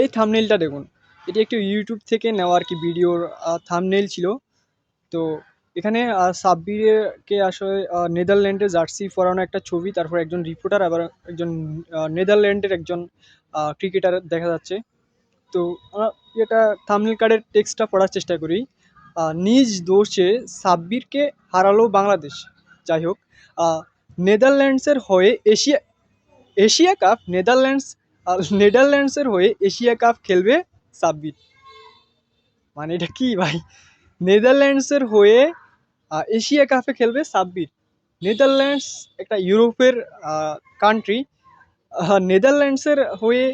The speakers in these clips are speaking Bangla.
এই থামনেলটা দেখুন। এটি একটি ইউটিউব থেকে নেওয়া আর কি ভিডিওর থামনেল ছিল। তো এখানে সাব্বিরকে আসলে নেদারল্যান্ডের জার্সি পরানো একটা ছবি, তারপর একজন রিপোর্টার আবার একজন নেদারল্যান্ডের একজন ক্রিকেটার দেখা যাচ্ছে। তো আমরা এটা থামনেল কার্ডের টেক্সটটা পড়ার চেষ্টা করি। নিজ দোষে সাব্বিরকে হারালো বাংলাদেশ। যাই হোক নেদারল্যান্ডসের হয়ে এশিয়া এশিয়া কাপ, নেদারল্যান্ডস আহ, নেদারল্যান্ডসের হয়ে এশিয়া কাপ খেলবে সাব্বির। মানে এটা কি ভাই? নেদারল্যান্ডসের হয়ে এশিয়া কাপে খেলবে সাব্বির। নেদারল্যান্ডস একটা ইউরোপের কান্ট্রি নেদারল্যান্ডসের হয়ে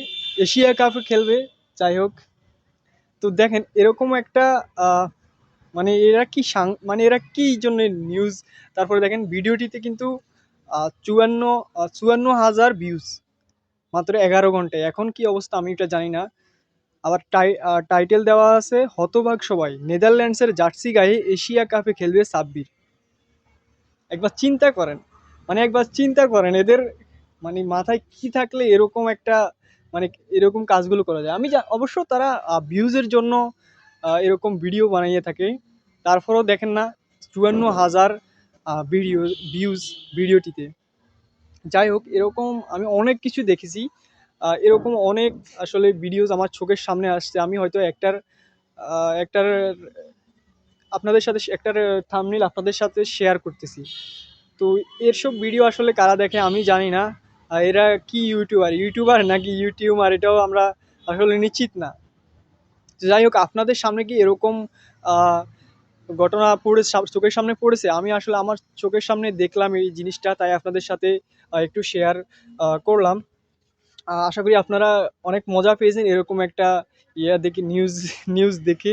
এশিয়া কাপে খেলবে যাই হোক। তো দেখেন এরকম একটা মানে এরা কি সাং মানে এরা কি জন্য নিউজ তারপরে দেখেন ভিডিওটিতে কিন্তু চুয়ান্ন চুয়ান্ন হাজার ভিউজ মাত্র এগারো ঘন্টায়। এখন কি অবস্থা আমি এটা জানি না। আবার টাই টাইটেল দেওয়া আছে হতবাক সবাই। নেদারল্যান্ডসের জার্সি গায়ে এশিয়া কাপে খেলবে সাব্বির। একবার চিন্তা করেন। মানে একবার চিন্তা করেন এদের মানে মাথায় কি থাকলে এরকম একটা মানে এরকম কাজগুলো করা যায়। আমি অবশ্য তারা ভিউজের জন্য এরকম ভিডিও বানিয়ে থাকে। তারপরেও দেখেন না, চুয়ান্ন হাজার ভিডিও ভিউজ ভিডিওটিতে যাই হোক, এরকম আমি অনেক কিছু দেখেছি। এরকম অনেক আসলে ভিডিওস আমার চোখের সামনে আসছে। আমি হয়তো একটার একটার আপনাদের সাথে, একটার থামনিল আপনাদের সাথে শেয়ার করতেছি। তো এরসব ভিডিও আসলে কারা দেখে আমি জানি না। এরা কি ইউটিউবার ইউটিউবার নাকি ইউটিউবার এটাও আমরা আসলে নিশ্চিত না। যাই হোক, আপনাদের সামনে কি এরকম ঘটনা পড়ে চোখের সামনে পড়েছে? আমি আসলে আমার চোখের সামনে দেখলাম এই জিনিসটা, তাই আপনাদের সাথে একটু শেয়ার করলাম। আশা করি আপনারা অনেক মজা পেয়েছেন এরকম একটা ইয়ে দেখে নিউজ নিউজ দেখে।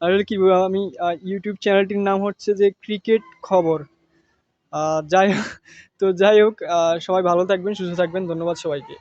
আর কি, আমি ইউটিউব চ্যানেলটির নাম হচ্ছে যে ক্রিকেট খবর। যাই তো যাই হোক সবাই ভালো থাকবেন, সুস্থ থাকবেন, ধন্যবাদ সবাইকে।